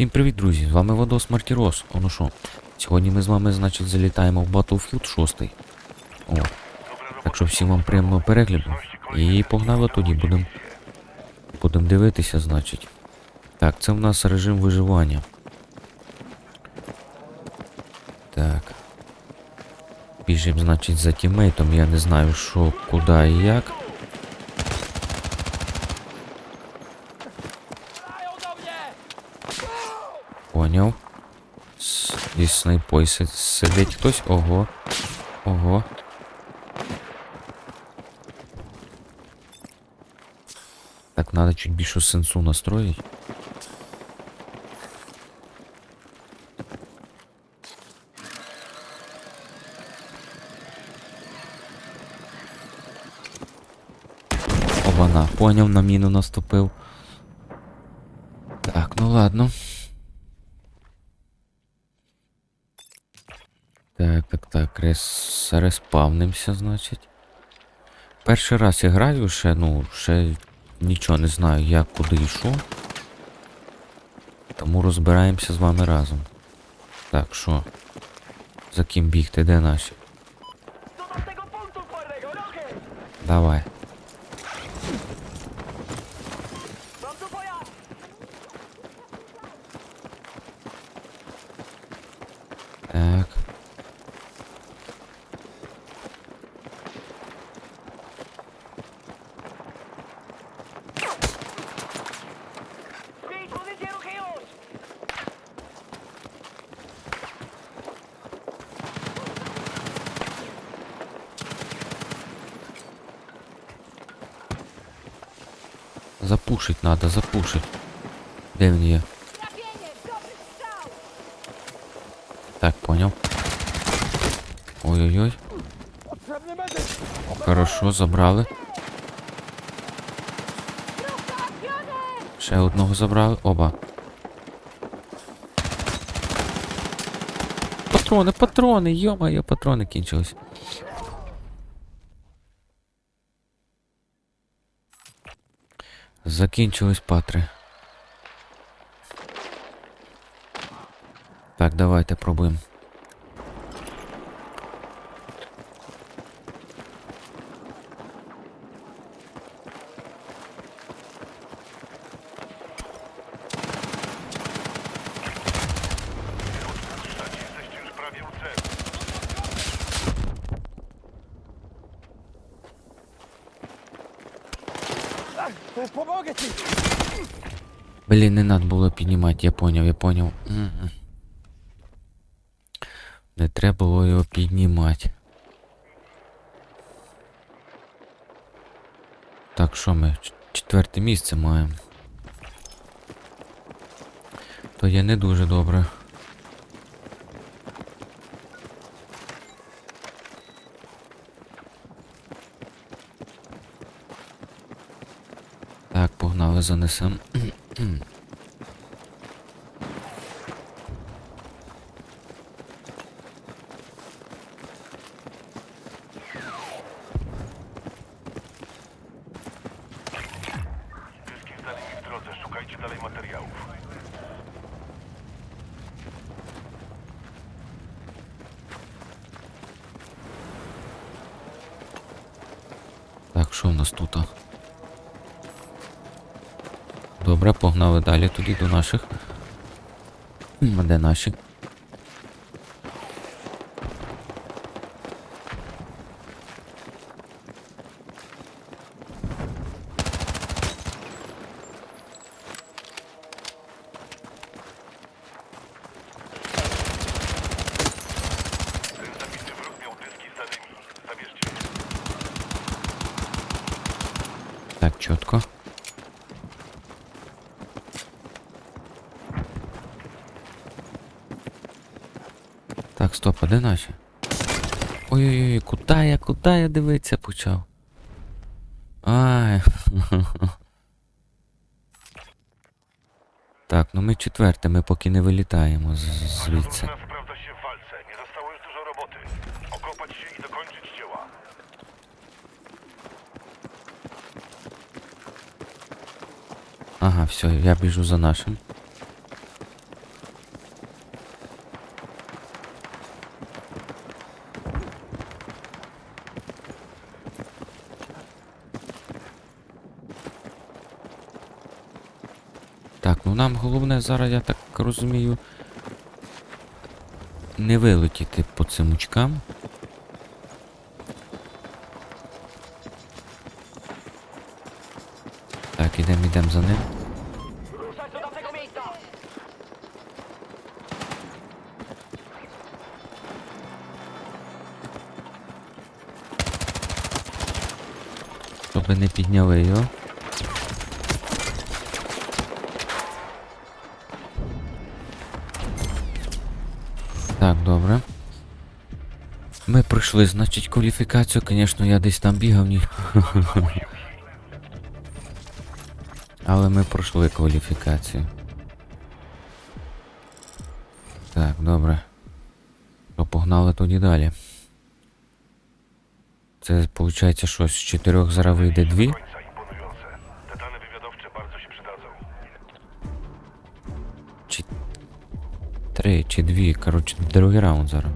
Всім привіт, друзі! З вами Вадос Мартірос. О, ну що, сьогодні ми з вами, значить, залітаємо в Battlefield 6. О. Так що всім вам приємного перегляду. І погнали тоді, будемо будем дивитися, значить. Так, це в нас режим виживання. Так. Біжим, значить, за тімейтом. Я не знаю, що, куди і як. Поняв. С- Зі снайпой си- сидить хтось. Ого. Ого. Так, надо чуть більшу сенсу настроїть. Обана, поняв, на міну наступив. Так, ну ладно. Так, так, рес... респавнимся, значить. Перший раз я граю ще, ну, ще нічого не знаю, як, куди і. Тому розбираємося з вами разом. Так, що? За ким бігти, де наші? Давай. Запушить надо, запушить. Де він є? Так, понял. Ой-ой-ой. Хорошо, забрали. Ще одного забрали. Оба. Патрони, патрони, йо-моє, патрони кінчились. Закінчились патри. Так, давайте пробуємо. ¡Pomogę ci! Блін, не надо було піднімати, я поняв, я поняв. Не треба було його піднімати. Так, що ми? Четверте місце маємо. То є не дуже добре. Так, погнали, занесем. Hmm. Далі тоді до наших. Де наші? Ten zabity wróg miał dyski z danymi. Zabierzcie je. Так, чітко. Так, стоп, а де наші? Ой-ой-ой, куди я, куди я дивитися почав? Ай. Так, ну ми четверте, ми поки не вилітаємо звідси. Drużyna się w walce. Nie zostało już dużo roboty. Okopać się i dokończyć dzieła. Ага, все, я біжу за нашим. Ну нам головне зараз, я так розумію, не вилетіти по цим очкам. Так, ідемо, ідемо за ним. Щоб не підняли його. Пройшли, значить, кваліфікацію, звісно, я десь там бігав, ні. Але ми пройшли кваліфікацію. Так, добре. То погнали тоді далі. Це виходить, що з чотирьох зараз вийде дві. Чи три, чи дві. Коротше, другий раунд зараз.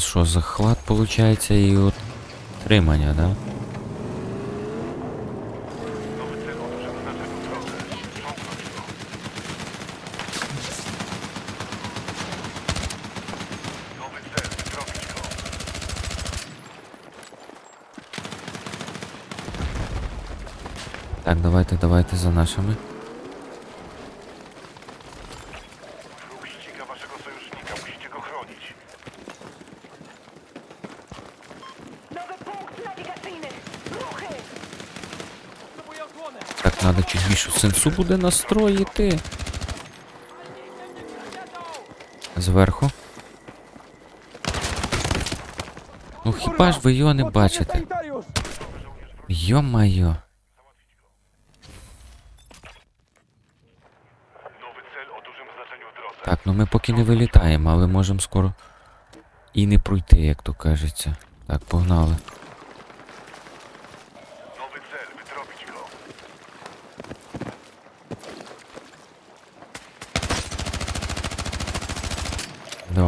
Нас що, захват виходить і от тримання, да? Так, давайте, давайте за нашими. Чуть більше сенсу буде настроїти. Зверху. Ну хіба ж ви його не бачите? Йо-майо. Так, ну ми поки не вилітаємо, але можемо скоро і не пройти, як то кажеться. Так, погнали.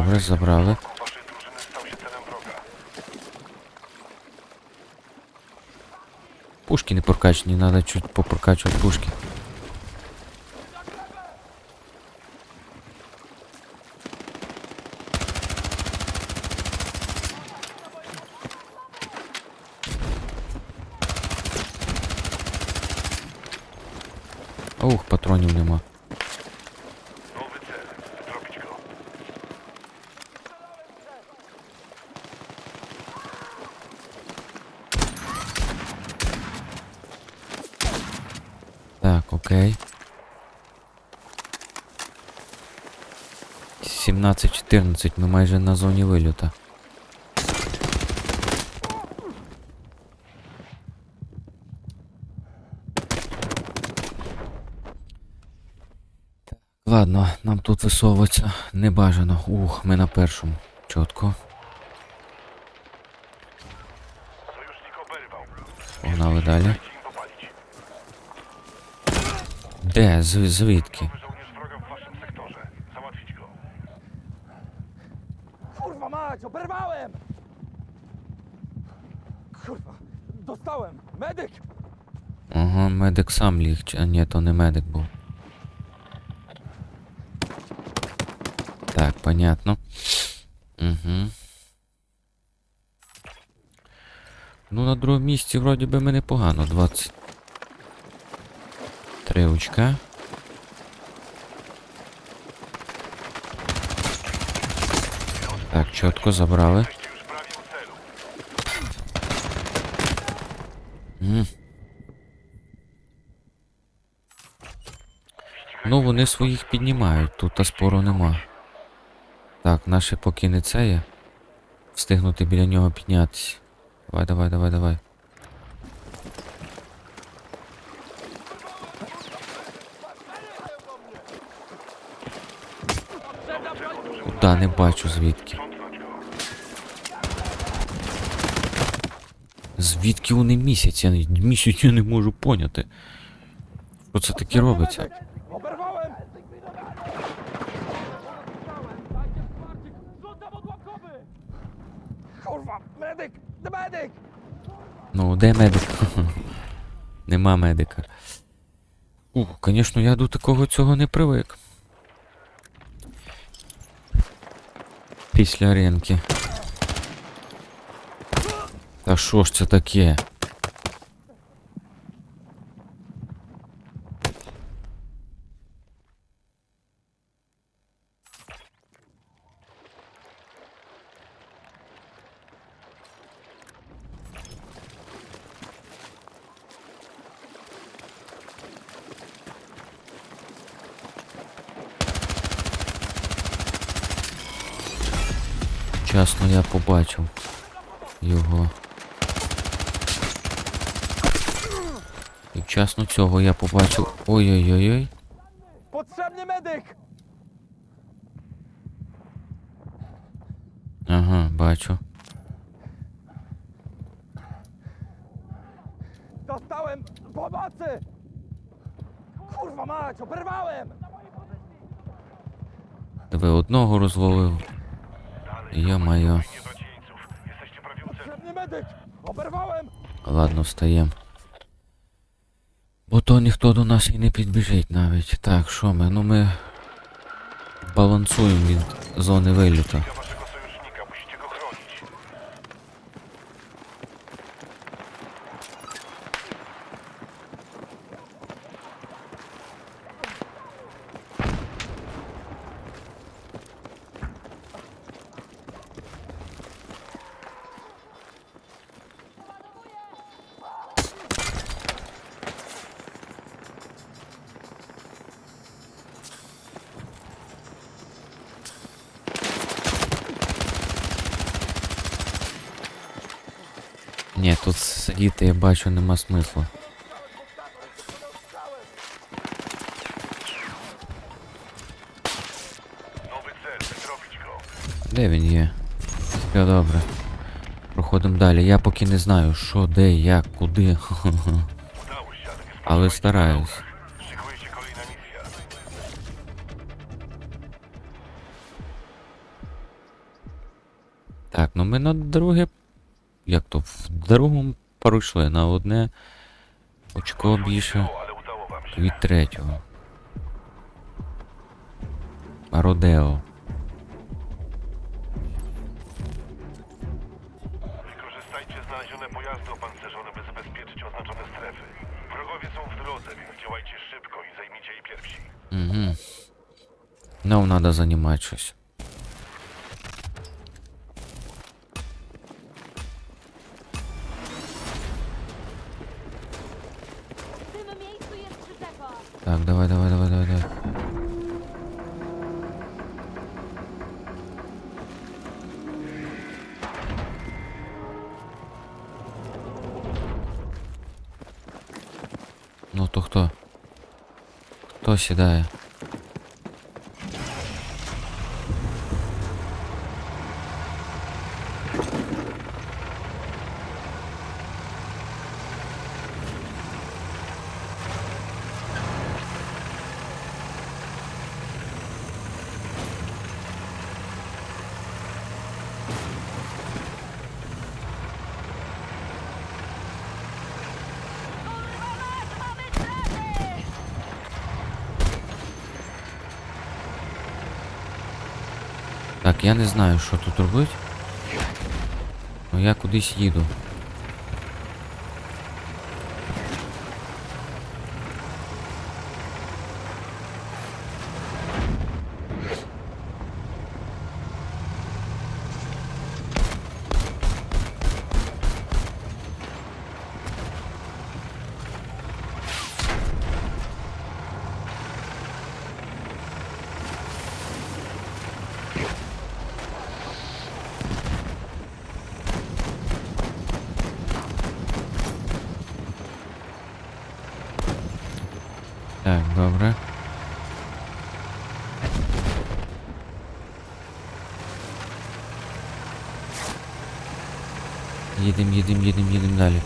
Добре, забрали. Пушки не прокачані, треба чуть попрокачувати пушки. Ух, патронів нема. Nowy cel, wytropić go. Так, окей. 17-14, ми майже на зоні вильота. Ладно, нам тут висовуватися не бажано. Ух, ми на першому. Чітко. Погнали далі. Де? З- звідки? Żołnierz wroga w waszym sektorze. Załatwić go. Kurwa mać, oberwałem! Kurwa, dostałem! Medyk! Ага, медик сам ліг, чи- а ні, то не медик був. Так, понятно. Угу. Ну, на другому місці вроді би ми непогано. 23 очка. Так, чітко забрали. М. Ну, вони своїх піднімають, тут та спору нема. Так, наше поки не це є. Встигнути біля нього піднятися. Давай, давай, давай, давай. Куда не бачу звідки. Звідки? Вони місяць? Я місяць я не можу поняти. Що це таке робиться? Медик! Medyk! Medyk! Ну, де медик? Нема медика. Ух, звісно, я до такого цього не привик. Після ринки. Та що ж це таке? Часно я побачив його. І вчасно цього я побачив. Ой-ой-ой-ой. Potrzebny medyk! Ага, бачу. Dostałem pomocy! Kurwa mać! Oberwałem! Тебе одного розвалив. Йо-моє. Nie brać jeńców. Jesteście prawie u celu. Potrzebny medyk! Oberwałem! Ладно, встаємо. Бо то ніхто до нас і не підбіжить навіть. Так, що ми? Ну ми балансуємо від зони виліту. Бачу нема смислу. Де він є? Все добре. Проходимо далі. Я поки не знаю, що, де, як, куди. Але стараюсь. Так, ну ми на друге. Як то? В другому пройшли на одне очко більше від третього. Родео. Wykorzystajcie znalezione pojazdy opancerzone, by zabezpieczyć oznaczone strefy. Wrogowie są w drodze, więc działajcie szybko i zajmijcie je pierwsi. Угу. Нам надо занимать щось. Так, давай, давай, давай, давай, давай. Ну то хто? Хто сідає? Так, я не знаю, що тут робити. Ну я кудись їду. Yedim yedim yedim yedim Lale.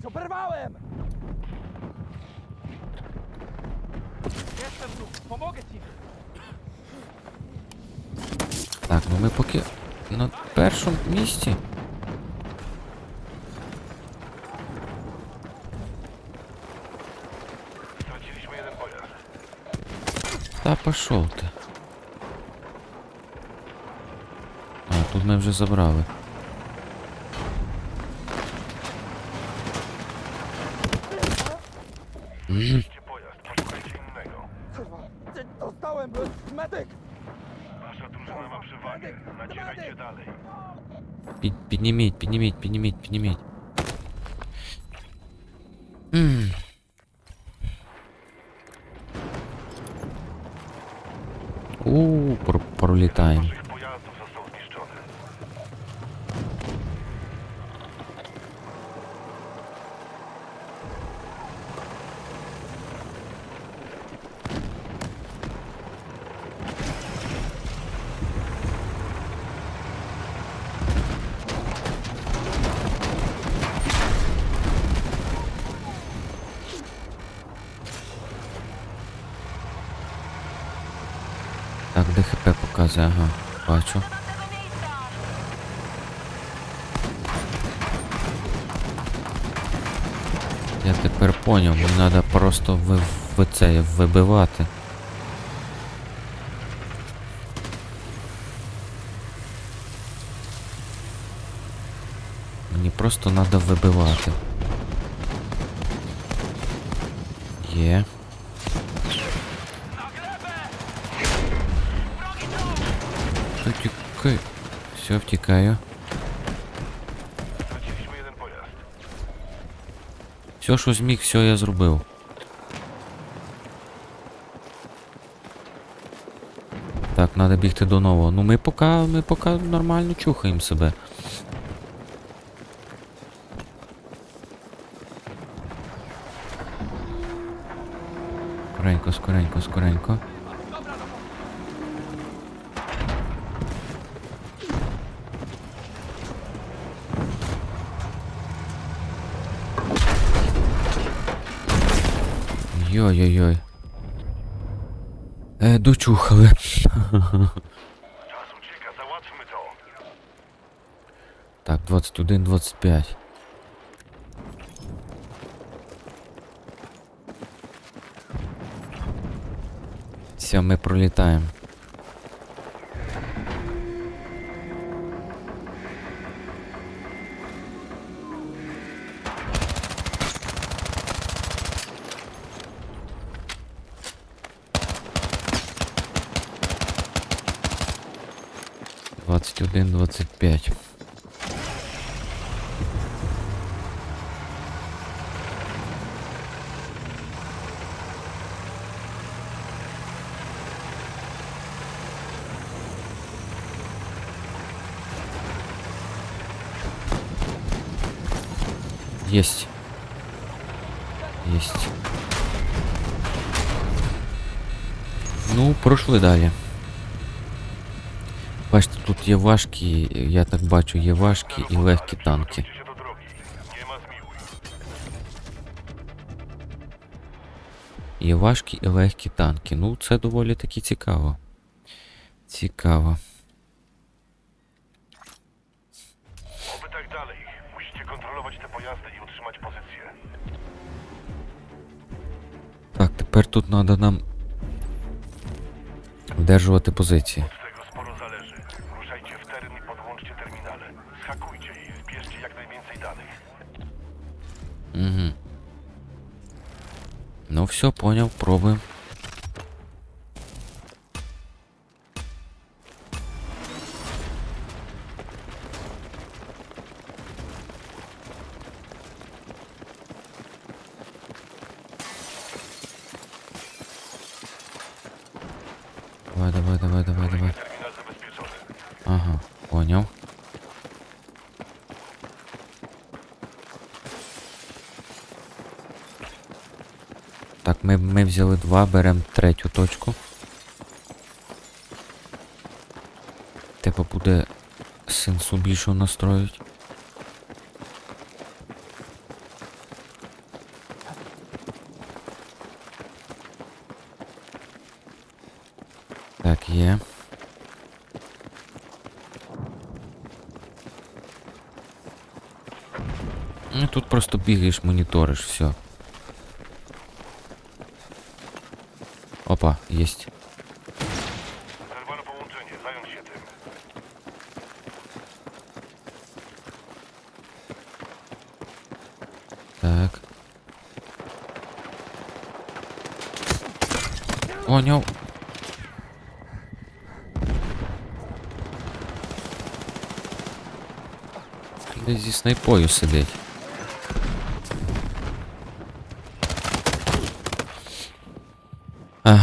Oberwałem! Jestem tu, pomogę ci! Так, ну ми поки на першому місці. Straciliśmy jeden pojazd. Та пошов ти. А, тут ми вже забрали. підніміть, підніміть, підніміть, підніміть. М. У, про, пролітаємо. Ви, ви це вибивати. Мені просто треба вибивати. Є. Втікай. Все, втікаю. Все, що зміг, все я зробив. Треба бігти до нового. Ну ми поки, ми поки нормально чухаємо себе. Скоренько, скоренько, скоренько. Йой-йой-йой. Е, дочухали. Так, 21-25. Все, ми пролітаємо. Есть. Есть. Ну, пройшли далі. Бачите, тут є важкі, я так бачу, є важкі і легкі танки. Є важкі і легкі танки. Ну, це доволі таки цікаво. Цікаво. Тепер тут треба нам вдержувати позиції. Od tego sporo zależy. Ruszajcie w teren i podłączcie terminale. Schakujcie je i zbierzcie jak najwięcej danych. Угу. Ну все, понял, пробуем. Давай, давай, давай, давай, давай. Terminal zabezpieczony. Ага, понял. ми, ми взяли два, беремо третю точку. Типа буде сенсу більшого настроїть. Так, є. Ну, тут просто бігаєш, моніториш, все. Опа, єсть. Zerwano połączenie, zająć się tym. Так. Поняв. Десь зі снайпою сидить.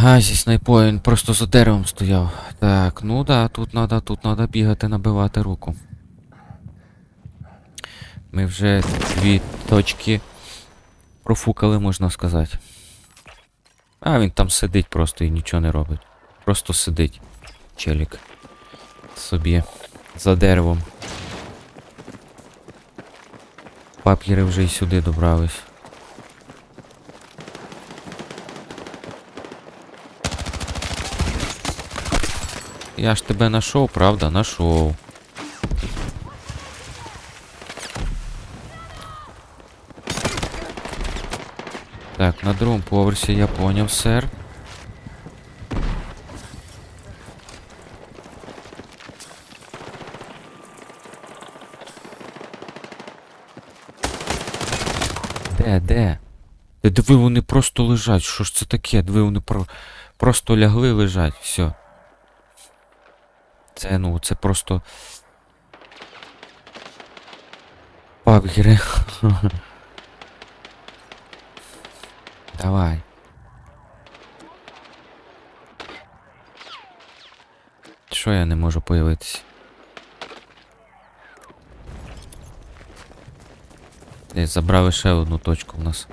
Ага, зі снайпою він просто за деревом стояв. Так, ну да, тут надо, тут надо бігати, набивати руку. Ми вже дві точки профукали, можна сказати. А він там сидить просто і нічого не робить. Просто сидить. Челік. Собі. За деревом. Пап'єри вже й сюди добрались. Я ж тебе нашов, правда? Нашов. Так, на другому поверсі я поняв, сер. Де, де? Диви, вони просто лежать. Що ж це таке? Диви, вони про... просто лягли лежать. Все. Це, ну, це просто. Папгіри. Давай. Що я не можу появитися? Десь забрали ще одну точку в нас.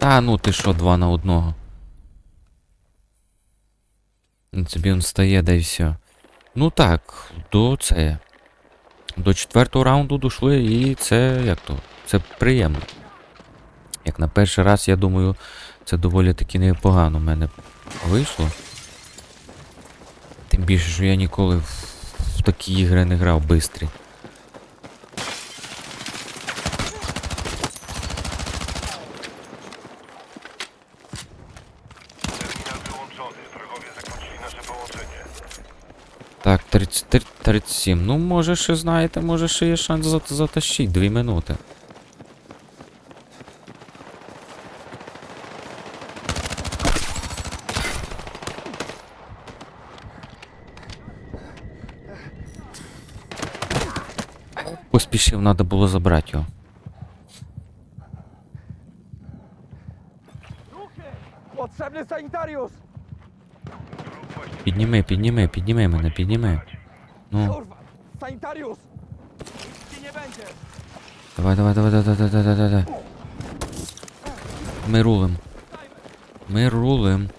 Та ну ти що, два на одного. Собі він стає, да і все. Ну так, до це. До четвертого раунду дійшли, і це як то? Це приємно. Як на перший раз, я думаю, це доволі таки непогано в мене вийшло. Тим більше, що я ніколи в, в такі ігри не грав бистрі. 37. Ну, може, ще знаєте, може, ще є шанс за- затащити. Дві минути. Поспішив, треба було забрати його. Підніми, підніми, підніми мене, підніми. Ну, Kurwa! Sanitariusz! Ci nie będzie! давай, давай, давай, давай, давай, давай, давай, давай. Ми рулим. Ми рулим.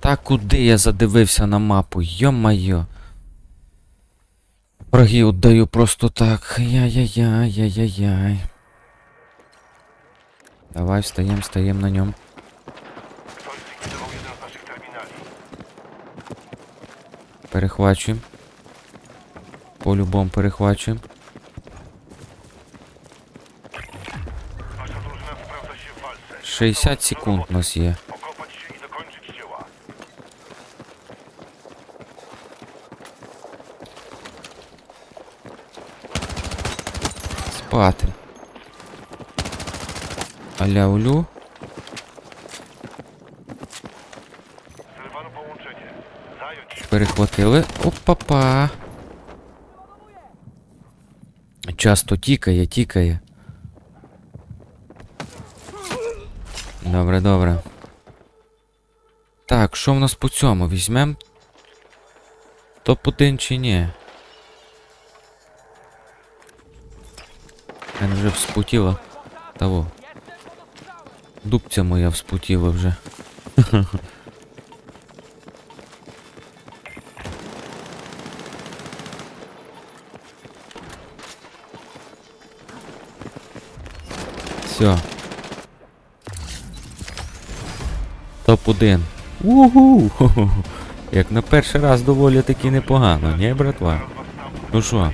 Та куди я задивився на мапу? Йо-майо. Враги отдаю просто так. Яй-яй-яй, яй-яй-яй. Давай, встаєм, встаєм на ньому. Перехвачуємо. По-любому перехвачуємо. 60 секунд у нас є. Спати. Аля улю. Перехватили. Опа-па. Часто тікає, тікає. Добре, добре. Так, що в нас по цьому? Візьмем топ-1 чи ні? Мене вже вспутіло. Того. Дубця моя вспутіла вже. Все. Топ-1. Угу! Як на перший раз доволі таки непогано, ні, братва? Ну що,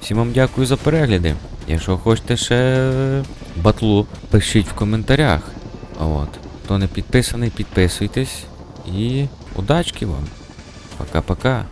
всім вам дякую за перегляди. Якщо хочете ще батлу, пишіть в коментарях. От. Хто не підписаний, підписуйтесь. І удачки вам. Пока-пока.